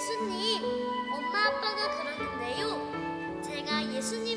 예수님, 엄마 아빠가 그러는데요. 제가 예수님